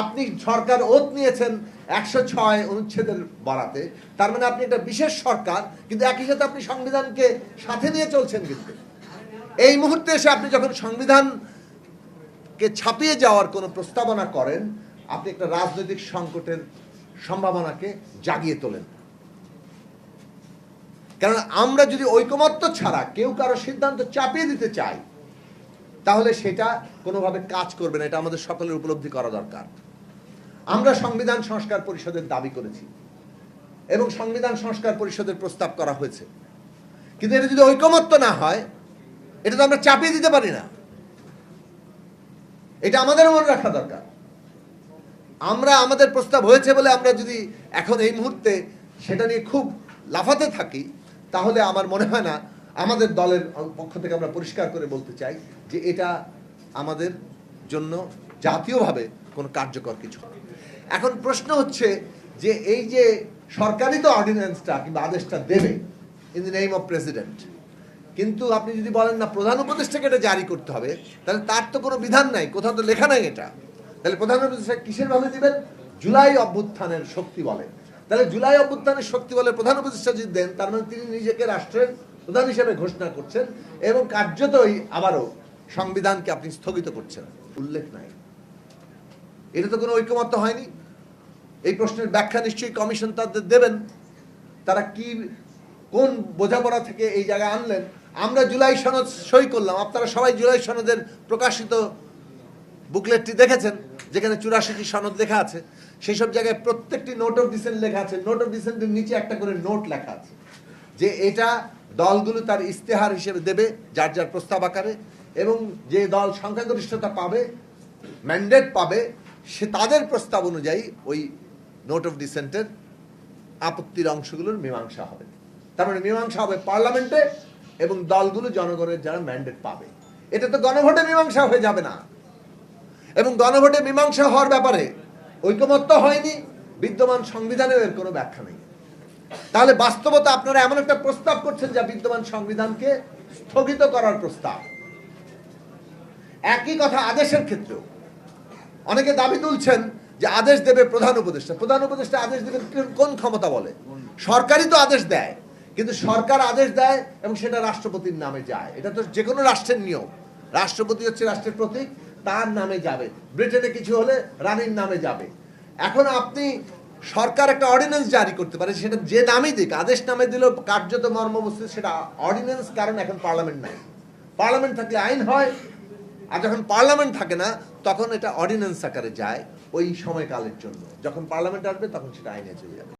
আপনি সরকার ওত নিয়েছেন একশো ছয় অনুচ্ছেদের বাড়াতে। তার মানে আপনি একটা বিশেষ সরকার, কিন্তু একই সাথে আপনি সংবিধানকে সাথে নিয়ে চলছেন কিন্তু। এই মুহূর্তে এসে আপনি যখন সংবিধানকে ছাপিয়ে যাওয়ার কোনো প্রস্তাবনা করেন, আপনি একটা রাজনৈতিক সংকটের সম্ভাবনাকে জাগিয়ে তোলেন। কারণ আমরা যদি ঐকমত্য ছাড়া কেউ কারও সিদ্ধান্ত চাপিয়ে দিতে চাই তাহলে সেটা কোনোভাবে কাজ করবে না, এটা আমাদের সকলের উপলব্ধি করা দরকার। আমরা সংবিধান সংস্কার পরিষদের দাবি করেছি এবং সংবিধান সংস্কার পরিষদের প্রস্তাব করা হয়েছে। কিন্তু এটা যদি ঐকমত্য না হয়, এটা তো আমরা চাপিয়ে দিতে পারি না। এটা আমাদের মনে রাখা দরকার। আমরা, আমাদের প্রস্তাব হয়েছে বলে আমরা যদি এখন এই মুহূর্তে সেটা নিয়ে খুব লাফাতে থাকি, তাহলে আমার মনে হয় না আমাদের দলের পক্ষ থেকে আমরা পরিষ্কার করে বলতে চাই যে এটা আমাদের জন্য জাতীয়ভাবে কোনো কার্যকর কিছু। এখন প্রশ্ন হচ্ছে যে এই যে সরকারি তো অর্ডিন্যান্সটা কিংবা আদেশটা দেবে in the name of president কিন্তু আপনি যদি বলেন না প্রধান উপদেষ্টাকে এটা জারি করতে হবে, তাহলে তার তো কোনো বিধান নাই, কোথাও তো লেখা নাই এটা। তাহলে প্রধান উপদেষ্টা কিসের ভাবে দিবেন? জুলাই অভ্যুত্থানের শক্তি বলে। তাহলে জুলাই অভ্যুত্থানের শক্তি বলে প্রধান উপদেষ্টা যদি দেন, তার মানে তিনি নিজেকে রাষ্ট্রের প্রধান হিসেবে ঘোষণা করছেন এবং কার্যতই আবারও সংবিধানকে আপনি স্থগিত করছেন। উল্লেখ নাই। এটা তো কোনো ঐকমত্য হয়নি। এই প্রশ্নের ব্যাখ্যা নিশ্চয়ই কমিশন তাদের দেবেন। তারা কি, কোন বোঝাপড়া থেকে এই জায়গায় আনলেন? আমরা জুলাই সনদ সই করলাম। আপনারা সবাই জুলাই সনদের প্রকাশিত বুকলেটটি দেখেছেন, যেখানে চুরাশিটি সনদ লেখা আছে। সেই সব জায়গায় প্রত্যেকটি নোট অফ ডিসেন্ট লেখা আছে। নোট অফ ডিসেন্টের নিচে একটা করে নোট লেখা আছে। যে এটা দলগুলো তার ইস্তেহার হিসেবে দেবে, যার যার প্রস্তাব আকারে, এবং যে দল সংখ্যাগরিষ্ঠতা পাবে ম্যান্ডেট পাবে, সে তাদের প্রস্তাব অনুযায়ী ওই নোট অফ ডিসেন্টের আপত্তির অংশগুলোর মীমাংসা হবে। তার মানে মীমাংসা হবে পার্লামেন্টে এবং দলগুলো জনগণের যারা ম্যান্ডেট পাবে। এটা তো গণভোটে মীমাংসা হয়ে যাবে না। এবং গণভোটে মীমাংসা হওয়ার ব্যাপারে ঐকমত্য হয়নি, বিদ্যমান সংবিধানেও এর কোনো ব্যাখ্যা নেই। তাহলে বাস্তবতা আপনারা এমন একটা প্রস্তাব করছেন যা বিদ্যমান সংবিধানকে স্থগিত করার প্রস্তাব। একই কথা আদেশের ক্ষেত্রেও। অনেকে দাবি তুলছেন যে আদেশ দেবে প্রধান উপদেষ্টা। প্রধান উপদেষ্টা আদেশ দেবে কোন ক্ষমতা বলে? সরকারই তো আদেশ দেয়, কিন্তু সরকার আদেশ দেয় এবং সেটা রাষ্ট্রপতির নামে যায়। এটা তো যে কোনো রাষ্ট্রের নিয়ম। রাষ্ট্রপতি হচ্ছে রাষ্ট্রের প্রতীক, তার নামে যাবে। ব্রিটেনে কিছু হলে রানীর নামে যাবে। এখন আপনি সরকার একটা অর্ডিন্যান্স জারি করতে পারে, সেটা যে নামে দিক, আদেশ নামে দিল কার্যত মর্মবস্তু সেটা অর্ডিন্যান্স কারণ এখন পার্লামেন্ট নাই। পার্লামেন্ট থাকলে আইন হয়, আর যখন পার্লামেন্ট থাকে না, তখন এটা অর্ডিন্যান্স আকারে যায় ওই সময়কালের জন্য। যখন পার্লামেন্ট আসবে, তখন সেটা আইনে চলে যাবে।